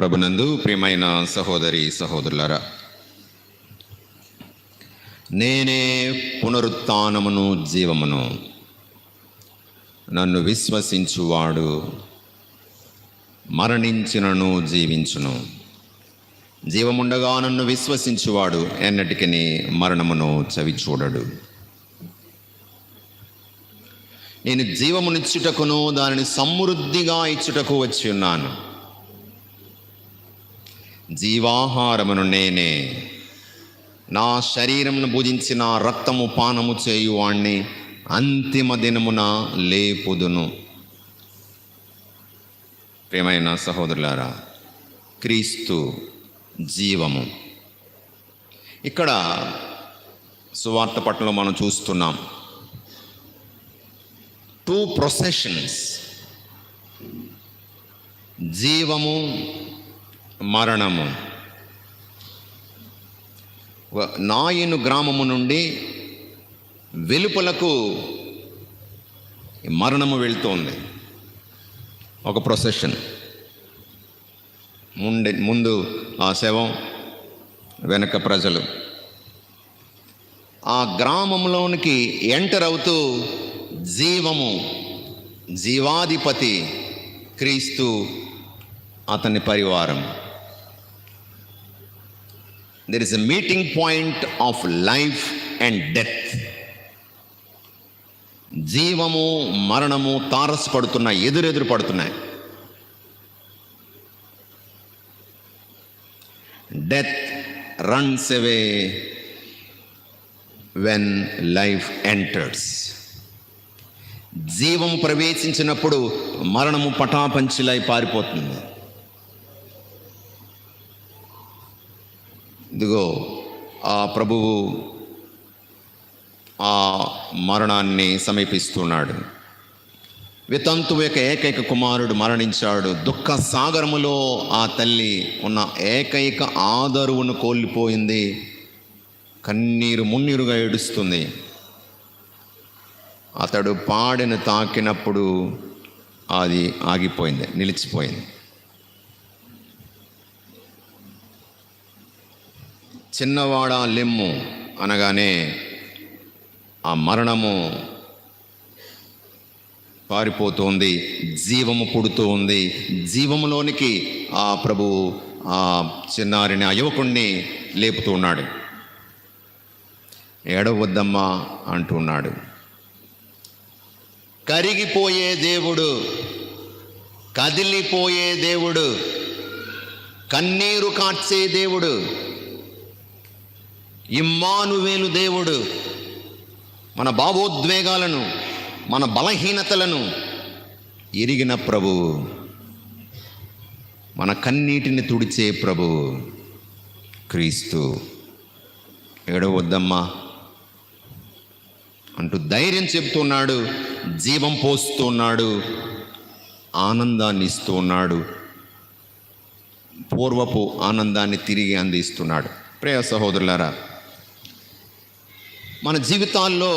ప్రభునందు ప్రియమైన సహోదరి సహోదరులారా నేనే పునరుత్నమును జీవమును నన్ను విశ్వసించువాడు మరణించినను జీవించును. జీవముండగా నన్ను విశ్వసించువాడు ఎన్నటికని మరణమును చవి చూడడు నేను జీవమునిచ్చుటకును దానిని సమృద్ధిగా ఇచ్చుటకు వచ్చి ఉన్నాను. జీవాహారమును నేనే. నా శరీరమును భుజించిన నా రక్తము పానము చేయువాణ్ణి అంతిమ దినమున లేపుదును. ప్రేమైన సహోదరులారా క్రీస్తు జీవము. ఇక్కడ సువార్త పట్టణంలో మనం చూస్తున్నాం. టూ ప్రొసెషన్స్ జీవము మరణము. నాయను గ్రామము నుండి వెలుపలకు మరణము వెళ్తోంది. ఒక ప్రొసెషన్ ముందు ముందు ఆ శవం వెనక ప్రజలు. ఆ గ్రామంలోనికి ఎంటర్ అవుతూ జీవము జీవాధిపతి క్రీస్తు అతని పరివారం. There is a meeting point of life and death జీవము మరణము తారసపడుతున్నాయి ఎదురెదురు పడుతున్నాయి. Death runs away when life enters జీవం ప్రవేశించినప్పుడు మరణము పటాపంచిలై పారిపోతుంది. ఇదిగో ఆ ప్రభువు ఆ మరణాన్ని సమీపిస్తున్నాడు. వితంతు యొక్క ఏకైక కుమారుడు మరణించాడు. దుఃఖ సాగరములో ఆ తల్లి ఉన్న ఏకైక ఆదరువును కోల్పోయింది. కన్నీరు మున్నీరుగా ఏడుస్తుంది. అతడు పాడెను తాకినప్పుడు అది ఆగిపోయింది నిలిచిపోయింది. చిన్నవాడ లెమ్ము అనగానే ఆ మరణము పారిపోతోంది జీవము పుడుతూ ఉంది జీవములోనికి ఆ ప్రభు ఆ చిన్నారిని ఆ యువకుణ్ణి లేపుతూ ఉన్నాడు. ఏడవద్దమ్మా అంటున్నాడు కరిగిపోయే దేవుడు కదిలిపోయే దేవుడు కన్నీరు కార్చే దేవుడు ఇమ్మానువేలు దేవుడు. మన భావోద్వేగాలను మన బలహీనతలను ఎరిగిన ప్రభువు మన కన్నీటిని తుడిచే ప్రభువు క్రీస్తు. ఏడవద్దమ్మా అంటూ ధైర్యం చెప్తున్నాడు జీవం పోస్తున్నాడు ఆనందాన్ని ఇస్తూ ఉన్నాడు పూర్వపు ఆనందాన్ని తిరిగి అందిస్తున్నాడు. ప్రియ సహోదరులారా మన జీవితాల్లో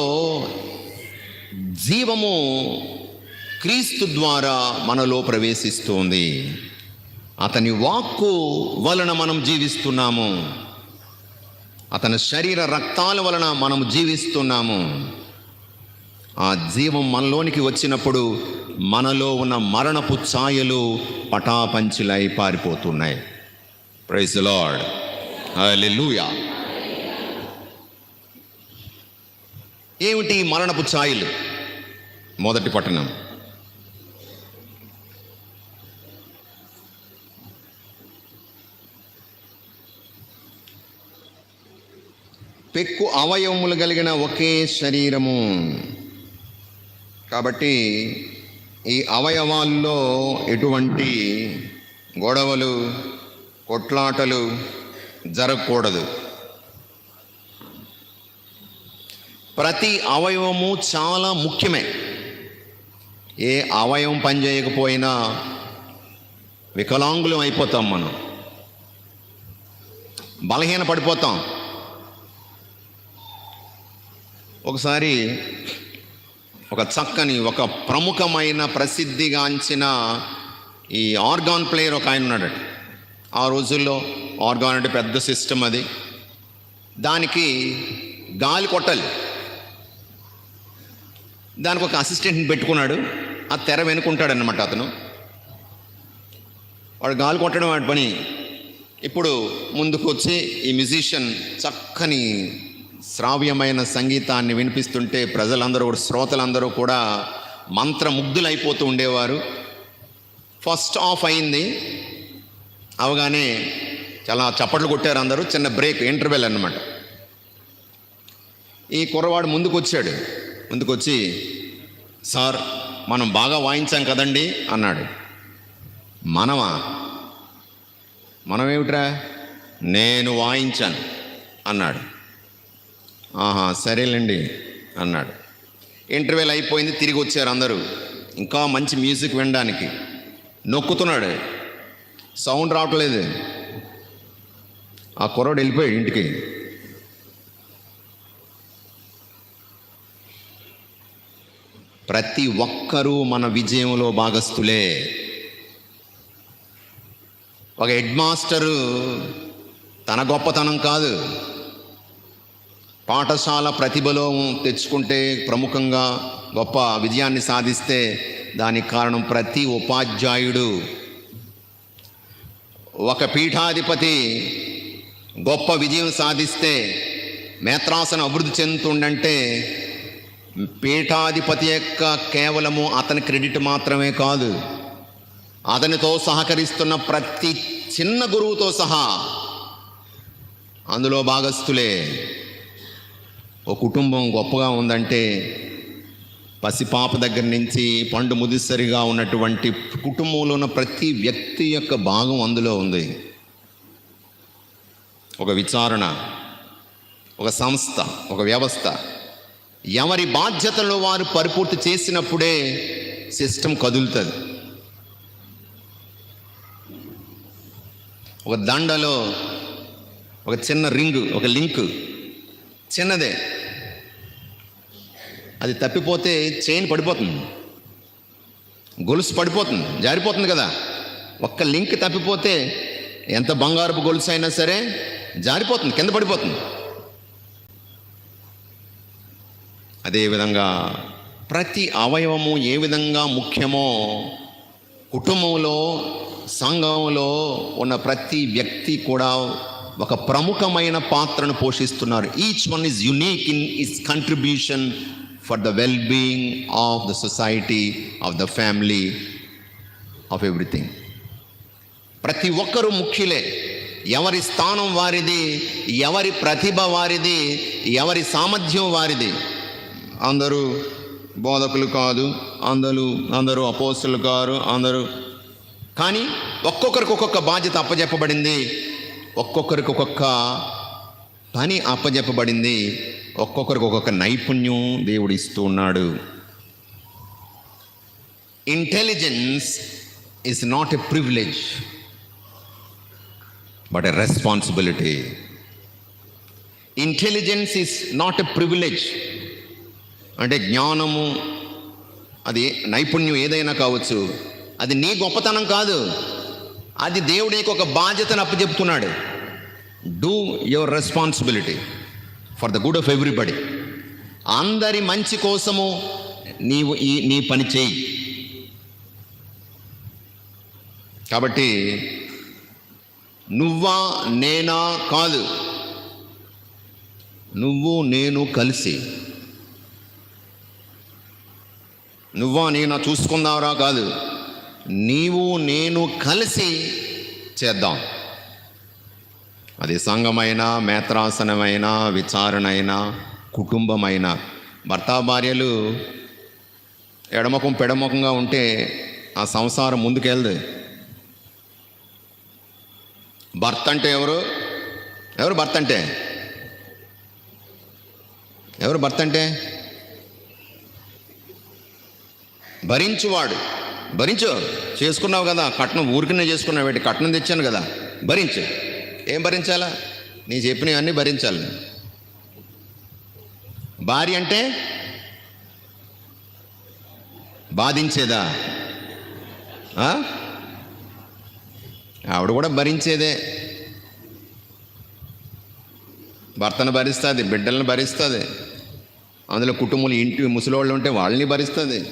జీవము క్రీస్తు ద్వారా మనలో ప్రవేశిస్తుంది. అతని వాక్కు వలన మనం జీవిస్తున్నాము. అతని శరీర రక్తాల వలన మనం జీవిస్తున్నాము. ఆ జీవం మనలోనికి వచ్చినప్పుడు మనలో ఉన్న మరణపు ఛాయలు పటాపంచులై పారిపోతున్నాయి. ప్రైజ్ లార్డ్ హల్లెలూయా ఏమిటి మరణపు ఛాయలు? మొదటి పట్టణం పెక్కు అవయవములు కలిగిన ఒకే శరీరము. కాబట్టి ఈ అవయవాల్లో ఎటువంటి గొడవలు కొట్లాటలు జరగకూడదు. ప్రతి అవయవము చాలా ముఖ్యమే. ఏ అవయవం పనిచేయకపోయినా వికలాంగులం అయిపోతాం మనం. బలహీన పడిపోతాం. ఒకసారి ఒక చక్కని ఒక ప్రముఖమైన ప్రసిద్ధిగాంచిన ఈ ఆర్గాన్ ప్లేయర్ ఒక ఆయన ఉన్నాడు ఆ రోజుల్లో ఆర్గాన్ అంటే పెద్ద సిస్టమ్ అది. దానికి గాలి కొట్టాలి. దానికి ఒక అసిస్టెంట్ని పెట్టుకున్నాడు. ఆ తెర వెనుకుంటాడు అతను. వాడు గాలి కొట్టడం వాడి పని. ఇప్పుడు ముందుకు వచ్చి ఈ మ్యూజిషియన్ చక్కని శ్రావ్యమైన సంగీతాన్ని వినిపిస్తుంటే ప్రజలందరూ కూడా శ్రోతలందరూ కూడా మంత్రముగ్ధులైపోతూ ఉండేవారు. ఫస్ట్ ఆఫ్ అయింది. అవగానే చాలా చప్పట్లు కొట్టారు అందరూ. చిన్న బ్రేక్ ఇంటర్వెల్ అనమాట ఈ కుర్రవాడు ముందుకు వచ్చాడు ముందుకొచ్చి సార్ మనం బాగా వాయించాం కదండి అన్నాడు. మనమా? మనమేమిట్రా? నేను వాయించాను అన్నాడు. ఆహా సరేలేండి అన్నాడు. ఇంటర్వెల్ అయిపోయింది తిరిగి వచ్చారు అందరూ. ఇంకా మంచి మ్యూజిక్ వినడానికి. నొక్కుతున్నాడు. సౌండ్ రావట్లేదు. ఆ కుర్రాడు వెళ్ళిపోయాడు ఇంటికి. ప్రతి ఒక్కరూ మన విజయంలో భాగస్థులే. ఒక హెడ్ మాస్టరు తన గొప్పతనం కాదు. పాఠశాల ప్రతిభలో తెచ్చుకుంటే ప్రముఖంగా గొప్ప విజయాన్ని సాధిస్తే దానికి కారణం ప్రతి ఉపాధ్యాయుడు. ఒక పీఠాధిపతి గొప్ప విజయం సాధిస్తే మేత్రాసన అభివృద్ధి చెందుతుండంటే పీఠాధిపతి యొక్క కేవలము అతని క్రెడిట్ మాత్రమే కాదు. అతనితో సహకరిస్తున్న ప్రతి చిన్న గురువుతో సహా అందులో భాగస్థులే. ఓ కుటుంబం గొప్పగా ఉందంటే పసిపాప దగ్గర నుంచి పండు ముదిసరిగా ఉన్నటువంటి కుటుంబంలో ఉన్న ప్రతి వ్యక్తి యొక్క భాగం అందులో ఉంది. ఒక విచారణ ఒక సంస్థ ఒక వ్యవస్థ. ఎవరి బాధ్యతలు వారు పరిపూర్తి చేసినప్పుడే సిస్టమ్ కదులుతుంది. ఒక దండలో ఒక చిన్న రింగు ఒక లింక్ చిన్నదే. అది తప్పిపోతే చైన్ పడిపోతుంది. గొలుసు పడిపోతుంది జారిపోతుంది కదా. ఒక్క లింక్ తప్పిపోతే ఎంత బంగారపు గొలుసు అయినా సరే జారిపోతుంది కింద పడిపోతుంది. అదేవిధంగా ప్రతి అవయవము ఏ విధంగా ముఖ్యమో కుటుంబంలో సంఘంలో ఉన్న ప్రతి వ్యక్తి కూడా ఒక ప్రముఖమైన పాత్రను పోషిస్తున్నారు. Each one is unique in his contribution for the well being of the society of the family of everything ప్రతి ఒక్కరూ ముఖ్యులే. ఎవరి స్థానం వారిది ఎవరి ప్రతిభ వారిది ఎవరి సామర్థ్యం వారిది. అందరూ బోధకులు కాదు అందరూ అందరూ అపోస్తులు కారు అందరూ. కానీ ఒక్కొక్కరికి ఒక్కొక్క బాధ్యత అప్పజెప్పబడింది. ఒక్కొక్కరికి ఒక్కొక్క పని అప్పజెప్పబడింది. ఒక్కొక్కరికి ఒక్కొక్క నైపుణ్యం దేవుడు ఇస్తూ ఉన్నాడు. Intelligence is not a privilege but a responsibility intelligence is not a privilege అంటే జ్ఞానము అది నైపుణ్యం ఏదైనా కావచ్చు అది నీ గొప్పతనం కాదు. అది దేవుడు నీకు ఒక బాధ్యతను అప్పచెప్తున్నాడు. Do your responsibility for the good of everybody అందరి మంచి కోసము నీవు ఈ నీ పని చేయి. కాబట్టి నువ్వా నేనా కాదు. నువ్వు నేను కలిసి నువ్వా నేను చూసుకుందావరా కాదు. నీవు నేను కలిసి చేద్దాం. అది సంఘమైన మేత్రాసనమైన విచారణ అయినా కుటుంబమైన. భర్త భార్యలు ఎడమకం పెడమకంగా ఉంటే ఆ సంసారం ముందుకెళ్ళదు భర్త అంటే ఎవరు? ఎవరు భర్త అంటే? ఎవరు భర్త అంటే? భరించువాడు. భరించు. చేసుకున్నావు కదా కట్నం ఊరికినే చేసుకున్నావు ఏంటి కట్నం తెచ్చాను కదా భరించు. ఏం భరించాలా? నీ చెప్పినవన్నీ భరించాలి. భార్య అంటే? బాధించేదా? ఆవిడ కూడా భరించేదే. భర్తను భరిస్తుంది బిడ్డలను భరిస్తుంది. అందులో కుటుంబంలో ఇంటి ముసలోళ్ళు ఉంటే వాళ్ళని భరిస్తుంది.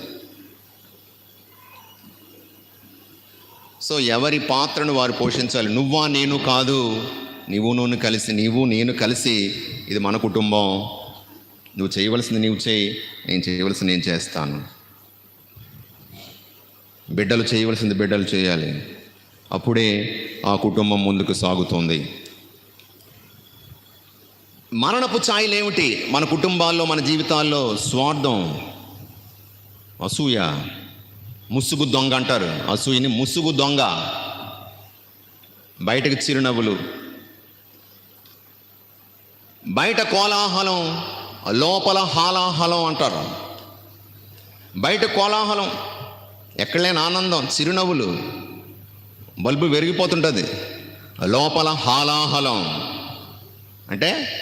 సో ఎవరి పాత్రను వారు పోషించాలి? నువ్వా నేను కాదు. నువ్వు నువ్వు కలిసి నీవు నేను కలిసి ఇది మన కుటుంబం. నువ్వు చేయవలసింది నీవు చేయి నేను చేయవలసింది నేను చేస్తాను. బిడ్డలు చేయవలసింది బిడ్డలు చేయాలి. అప్పుడే ఆ కుటుంబం ముందుకు సాగుతుంది. మరణపు ఛాయలు ఏమిటి? మన కుటుంబాల్లో మన జీవితాల్లో స్వార్థం అసూయ ముసుగు దొంగ అంటారు. అసూయని ముసుగు దొంగ. బయటకు చిరునవ్వులు. బయట కోలాహలం లోపల హాలాహలం అంటారు. బయట కోలాహలం ఎక్కడలేని ఆనందం చిరునవ్వులు. బల్బు వెరిగిపోతుంటుంది. లోపల హాలాహలం. అంటే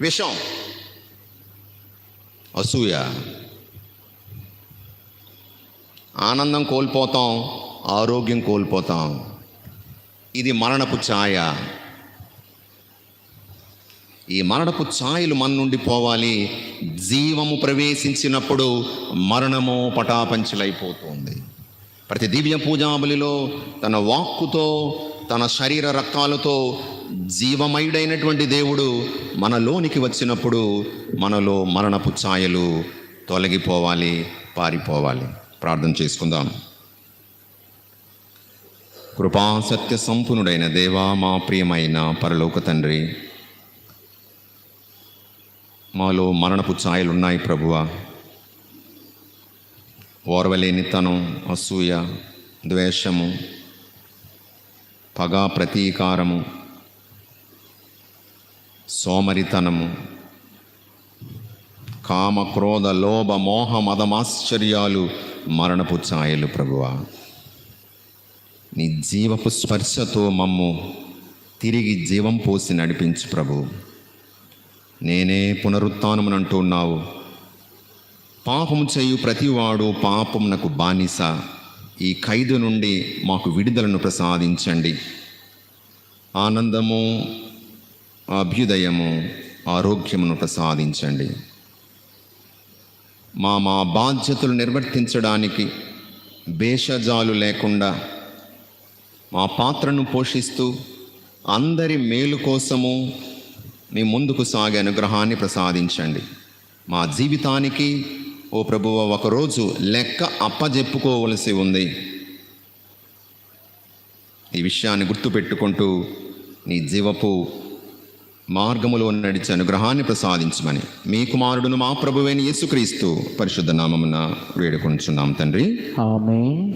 విషం. అసూయ. ఆనందం కోల్పోతాం ఆరోగ్యం కోల్పోతాం. ఇది మరణపు ఛాయ. ఈ మరణపు ఛాయలు మన నుండి పోవాలి. జీవము ప్రవేశించినప్పుడు మరణము పటాపంచలైపోతుంది. ప్రతి దివ్య పూజాబలిలో తన వాక్కుతో తన శరీర రక్తాలతో జీవమయుడైనటువంటి దేవుడు మనలోనికి వచ్చినప్పుడు మనలో మరణపు ఛాయలు తొలగిపోవాలి పారిపోవాలి. ప్రార్థన చేసుకుందాం. కృపా సత్య సంపన్నుడైన దేవా మా ప్రియమైన పరలోక తండ్రి. మాలో మరణపు ఛాయలున్నాయి ఉన్నాయి ఓర్వలేనితనం అసూయ ద్వేషము పగ ప్రతీకారము సోమరితనము కామ క్రోధ లోభ మోహ మదమాశ్చర్యాలు మరణపు ఛాయలు ప్రభువా. నీ జీవపు స్పర్శతో మమ్ము తిరిగి జీవం పోసి నడిపించు ప్రభు. నేనే పునరుత్నమునంటూ ఉన్నావు. పాపము చేయు ప్రతివాడు పాపమునకు బానిస. ఈ ఖైదు నుండి మాకు విడుదలను ప్రసాదించండి. ఆనందము అభ్యుదయము ఆరోగ్యమును ప్రసాదించండి. మా మా బాధ్యతలు నిర్వర్తించడానికి భేషజాలు లేకుండా మా పాత్రను పోషిస్తూ అందరి మేలు కోసము మీ ముందుకు సాగే అనుగ్రహాన్ని ప్రసాదించండి. మా జీవితానికి ఓ ప్రభువ ఒకరోజు లెక్క అప్పజెప్పుకోవలసి ఉంది. ఈ విషయాన్ని గుర్తుపెట్టుకుంటూ నీ జీవపు మార్గములో నడిచే అనుగ్రహాన్ని ప్రసాదించమని. మీ కుమారుడును మా ప్రభువైన యేసుక్రీస్తు పరిశుద్ధ నామమున వేడుకొంచున్నాం తండ్రి. ఆమె